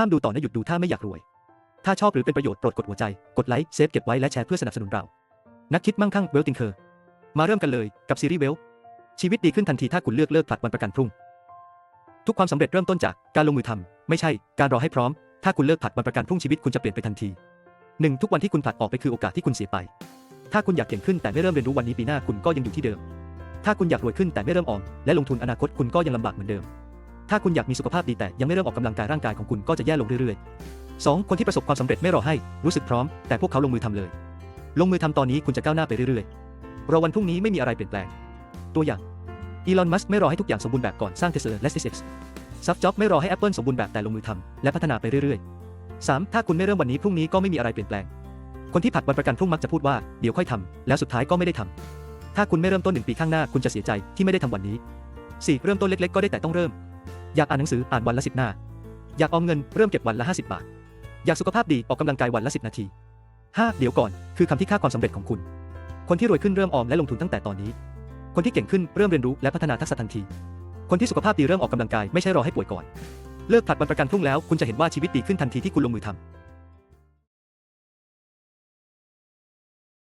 ห้ามดูต่อนะหยุดดูถ้าไม่อยากรวย ถ้าชอบหรือเป็นประโยชน์โปรดกดหัวใจ กดไลค์เซฟเก็บไว้และแชร์เพื่อสนับสนุนเรา นักคิดมั่งคั่งเวลติงเคอร์มาเริ่มกันเลยกับซีรีส์เวลชีวิตดีขึ้นทันทีถ้าคุณเลือกเลิกผลัดวันประกันพรุ่ง ทุกความสำเร็จเริ่มต้นจากการลงมือทำไม่ใช่การรอให้พร้อม ถ้าคุณเลิกผลัดวันประกันพรุ่งชีวิตคุณจะเปลี่ยนไปทันทีหนึ่งทุกวันที่คุณผลัดออกไปคือโอกาสที่คุณเสียไป ถ้าคุณอยากเก่งขึ้นแต่ไม่เริ่มเรียนรู้วันนี้ปีหน้าคุณก็ยังอยู่ที่เดิม ถ้าคุณอยากรวยขึ้นแต่ไม่เริ่มออมและลงทุนอนาคตคุณก็ยังลำบากเหมือนเดิม ถ้าคุณอยากมีสุขภาพดีแต่ยังไม่เริ่มออกกำลังกายร่างกายของคุณก็จะแย่ลงเรื่อยๆ 2. คนที่ประสบความสำเร็จไม่รอให้รู้สึกพร้อม แต่พวกเขาลงมือทำเลย ลงมือทำตอนนี้คุณจะก้าวหน้าไปเรื่อยๆรอวันพรุ่งนี้ไม่มีอะไรเปลี่ยนแปลง ตัวอย่างอีลอน มัสก์ไม่รอให้ทุกอย่างสมบูรณ์แบบก่อนสร้างเทสลาและ SpaceX ซับจ็อบไม่รอให้ Apple สมบูรณ์แบบแต่ลงมือทำและพัฒนาไปเรื่อยๆ 3. ถ้าคุณไม่เริ่มวันนี้พรุ่งนี้ก็ไม่มีอะไรเปลี่ยนแปลง คนที่ผัดวันประกันพรุ่งมักจะพูดว่าเดี๋ยวค่อยทำแล้วสุดท้ายก็ไม่ได้ทำถ้าคุณไม่เริ่มต้นหนึ่งปีข้างหน้าคุณจะเสียใจที่ไม่ได้ทำวันนี้ 4. เริ่มต้นเล็กๆ ก็ได้แต่ต้องเริ่ม อยากอ่านหนังสืออ่านวันละสิบหน้า อยากออมเงินเริ่มเก็บวันละ 50 บาท อยากสุขภาพดีออกกำลังกายวันละ 10 นาที 5. เดี๋ยวก่อน คือคำที่ค่าความสำเร็จของคุณ คนที่รวยขึ้นเริ่มออมและลงทุนตั้งแต่ตอนนี้ คนที่เก่งขึ้นเริ่มเรียนรู้และพัฒนาทักษะทันที คนที่สุขภาพดีเริ่มออกกำลังกายไม่ใช่รอให้ป่วยก่อน เลิกผลัดวันประกันพรุ่งแล้วคุณจะเห็นว่าชีวิตดีขึ้นทันทีที่คุณลงมือทำ